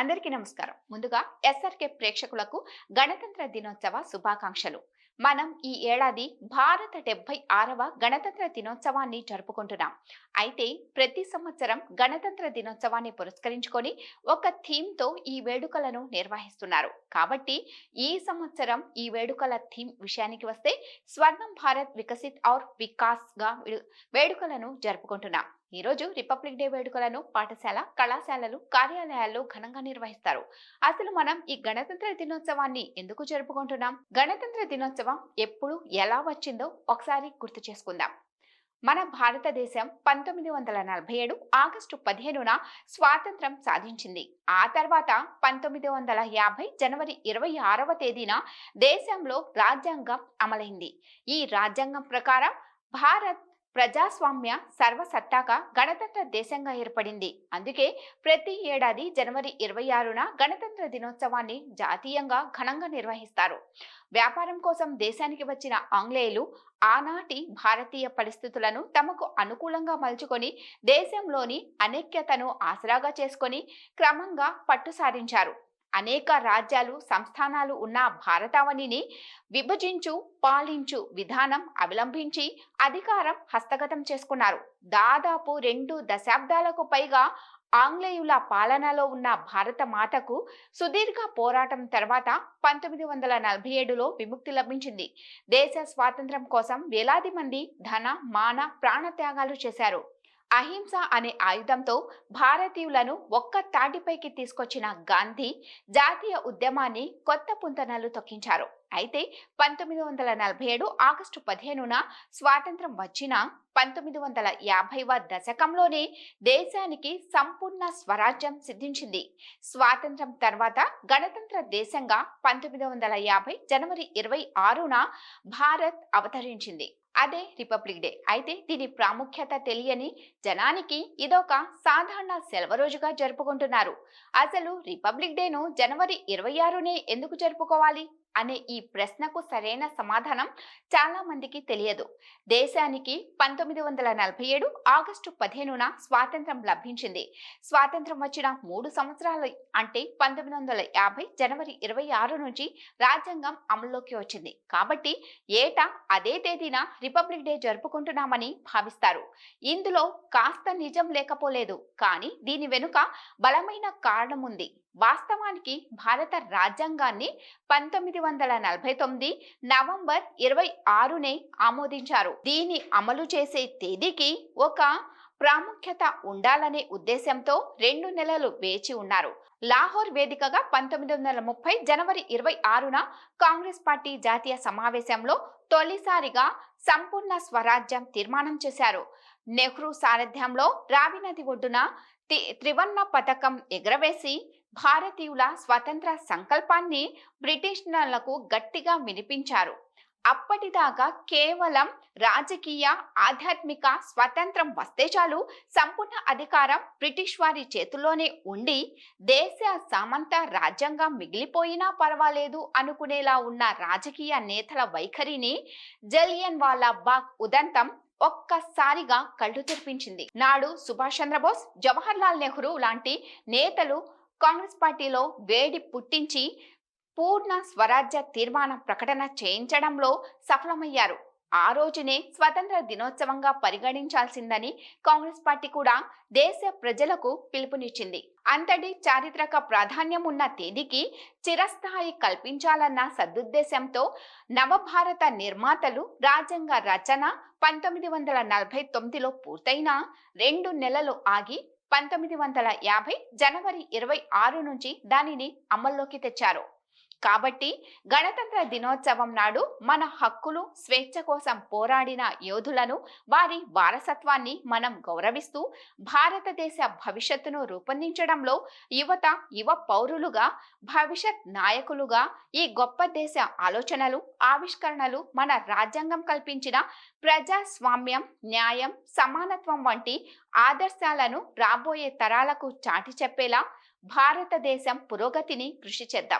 అందరికీ నమస్కారం. ముందుగా ఎస్ఆర్కే ప్రేక్షకులకు గణతంత్ర దినోత్సవ శుభాకాంక్షలు. మనం ఈ ఏడాది భారత డెబ్బై ఆరవ గణతంత్ర దినోత్సవాన్ని జరుపుకుంటున్నాం. అయితే ప్రతి సంవత్సరం గణతంత్ర దినోత్సవాన్ని పురస్కరించుకొని ఒక థీమ్తో ఈ వేడుకలను నిర్వహిస్తున్నారు. కాబట్టి ఈ సంవత్సరం ఈ వేడుకల థీమ్ విషయానికి వస్తే స్వర్ణం భారత్ వికసిత్ ఔర్ వికాస్గా వేడుకలను జరుపుకుంటున్నాం. ఈరోజు రిపబ్లిక్ డే వేడుకలను పాఠశాల కళాశాలలు కార్యాలయాల్లో ఘనంగా నిర్వహిస్తారు. అసలు మనం ఈ గణతంత్ర దినోత్సవాన్ని ఎందుకు జరుపుకుంటున్నాం? గణతంత్ర దినోత్సవం ఎప్పుడు ఎలా వచ్చిందో ఒకసారి గుర్తు చేసుకుందాం. మన భారతదేశం పంతొమ్మిది వందల నలభై ఏడు ఆగస్టు పదిహేనున స్వాతంత్రం సాధించింది. ఆ తర్వాత పంతొమ్మిది వందల యాభై జనవరి ఇరవై ఆరవ తేదీన దేశంలో రాజ్యాంగం అమలైంది. ఈ రాజ్యాంగం ప్రకారం భారత్ ప్రజాస్వామ్య సర్వసత్తాక గణతంత్ర దేశంగా ఏర్పడింది. అందుకే ప్రతి ఏడాది జనవరి ఇరవై ఆరున గణతంత్ర దినోత్సవాన్ని జాతీయంగా ఘనంగా నిర్వహిస్తారు. వ్యాపారం కోసం దేశానికి వచ్చిన ఆంగ్లేయులు ఆనాటి భారతీయ పరిస్థితులను తమకు అనుకూలంగా మలుచుకొని దేశంలోని అనేక్యతను ఆసరాగా చేసుకొని క్రమంగా పట్టు సాధించారు అనేక రాజ్యాలు సంస్థానాలు ఉన్న భారతావనిని విభజించు పాలించు విధానం అవలంబించి అధికారం హస్తగతం చేసుకున్నారు. దాదాపు రెండు దశాబ్దాలకు పైగా ఆంగ్లేయుల పాలనలో ఉన్న భారత మాతకు సుదీర్ఘ పోరాటం తర్వాత పంతొమ్మిది వందల నలభై ఏడులో విముక్తి లభించింది. దేశ స్వాతంత్రం కోసం వేలాది మంది ధన మాన ప్రాణత్యాగాలు చేశారు. అహింస అనే ఆయుధంతో భారతీయులను ఒక్క తాటిపైకి తీసుకొచ్చిన గాంధీ జాతీయ ఉద్యమాన్ని కొత్త పుంతనలు తొక్కించారు. అయితే పంతొమ్మిది వందల నలభై ఏడు ఆగస్టు పదిహేనున స్వాతంత్రం వచ్చిన పంతొమ్మిది వందల యాభైవ దశకంలోనే దేశానికి సంపూర్ణ స్వరాజ్యం సిద్ధించింది. స్వాతంత్రం తర్వాత గణతంత్ర దేశంగా పంతొమ్మిది వందల యాభై జనవరి ఇరవై ఆరున భారత్ అవతరించింది. అదే రిపబ్లిక్ డే. అయితే దీని ప్రాముఖ్యత తెలియని జనానికి ఇదొక సాధారణ సెలవు రోజుగా జరుపుకుంటున్నారు. అసలు రిపబ్లిక్ డేను జనవరి ఇరవై ఆరునే ఎందుకు జరుపుకోవాలి? అనే ఈ ప్రశ్నకు సరైన సమాధానం చాలా మందికి తెలియదు. దేశానికి పంతొమ్మిది వందల నలభై ఏడు ఆగస్టు పదిహేనున స్వాతంత్రం లభించింది. స్వాతంత్రం వచ్చిన మూడు సంవత్సరాలు అంటే పంతొమ్మిది వందల యాభై జనవరి ఇరవై ఆరు నుంచి రాజ్యాంగం అమల్లోకి వచ్చింది. కాబట్టి ఏటా అదే తేదీన రిపబ్లిక్ డే జరుపుకుంటున్నామని భావిస్తారు. ఇందులో కాస్త నిజం లేకపోలేదు కానీ దీని వెనుక బలమైన కారణం ఉంది. వాస్తవానికి భారత రాజ్యాంగాన్ని పంతొమ్మిది వందల నలభై తొమ్మిది నవంబర్ ఇరవై ఆరునే ఆమోదించారు. దీన్ని అమలు చేసే తేదీకి ఒక ప్రాముఖ్యత ఉండాలనే ఉద్దేశంతో రెండు నెలలు వేచి ఉన్నారు. లాహోర్ వేదికగా పంతొమ్మిది వందల ముప్పై జనవరి ఇరవై ఆరున కాంగ్రెస్ పార్టీ జాతీయ సమావేశంలో తొలిసారిగా సంపూర్ణ స్వరాజ్యం తీర్మానం చేశారు. నెహ్రూ సారథ్యంలో రావి నది ఒడ్డున త్రివర్ణ పథకం ఎగరవేసి భారతీయుల స్వతంత్ర సంకల్పాన్ని బ్రిటిషర్లకు గట్టిగా వినిపించారు. అప్పటిదాకా కేవలం రాజకీయ ఆధ్యాత్మిక స్వతంత్రం వస్తే చాలు సంపూర్ణ అధికారం బ్రిటిష్ వారి చేతుల్లోనే ఉండి దేశ సామంత రాజ్యంగా మిగిలిపోయినా పర్వాలేదు అనుకునేలా ఉన్న రాజకీయ నేతల వైఖరిని జలియన్ వాలా బాగ్ ఉదంతం ఒక్కసారిగా కళ్ళు తెరిపించింది. నాడు సుభాష్ చంద్రబోస్ జవహర్ లాల్ నెహ్రూ లాంటి నేతలు కాంగ్రెస్ పార్టీలో వేడి పుట్టించి పూర్ణ స్వరాజ్య తీర్మాన ప్రకటన చేయించడంలో సఫలమయ్యారు. ఆ రోజునే స్వతంత్ర దినోత్సవంగా పరిగణించాల్సిందని కాంగ్రెస్ పార్టీ కూడా దేశ ప్రజలకు పిలుపునిచ్చింది. అంతటి చారిత్రక ప్రాధాన్యం ఉన్న తేదీకి చిరస్థాయి కల్పించాలన్న సదుద్దేశంతో నవభారత నిర్మాతలు రాజ్యాంగ రచన పంతొమ్మిది వందల నలభై తొమ్మిదిలో పూర్తయిన రెండు నెలలు ఆగి పంతొమ్మిది వందల యాభై జనవరి ఇరవై ఆరు నుంచి దానిని అమల్లోకి తెచ్చారు. కాబట్టి గణతంత్ర దినోత్సవం నాడు మన హక్కులు స్వేచ్ఛ కోసం పోరాడిన యోధులను వారి వారసత్వాన్ని మనం గౌరవిస్తూ భారతదేశ భవిష్యత్తును రూపొందించడంలో యువత యువ పౌరులుగా భవిష్యత్ నాయకులుగా ఈ గొప్ప దేశ ఆలోచనలు ఆవిష్కరణలు మన రాజ్యాంగం కల్పించిన ప్రజాస్వామ్యం న్యాయం సమానత్వం వంటి ఆదర్శాలను రాబోయే తరాలకు చాటి చెప్పేలా భారతదేశం పురోగతిని కృషి చేద్దాం.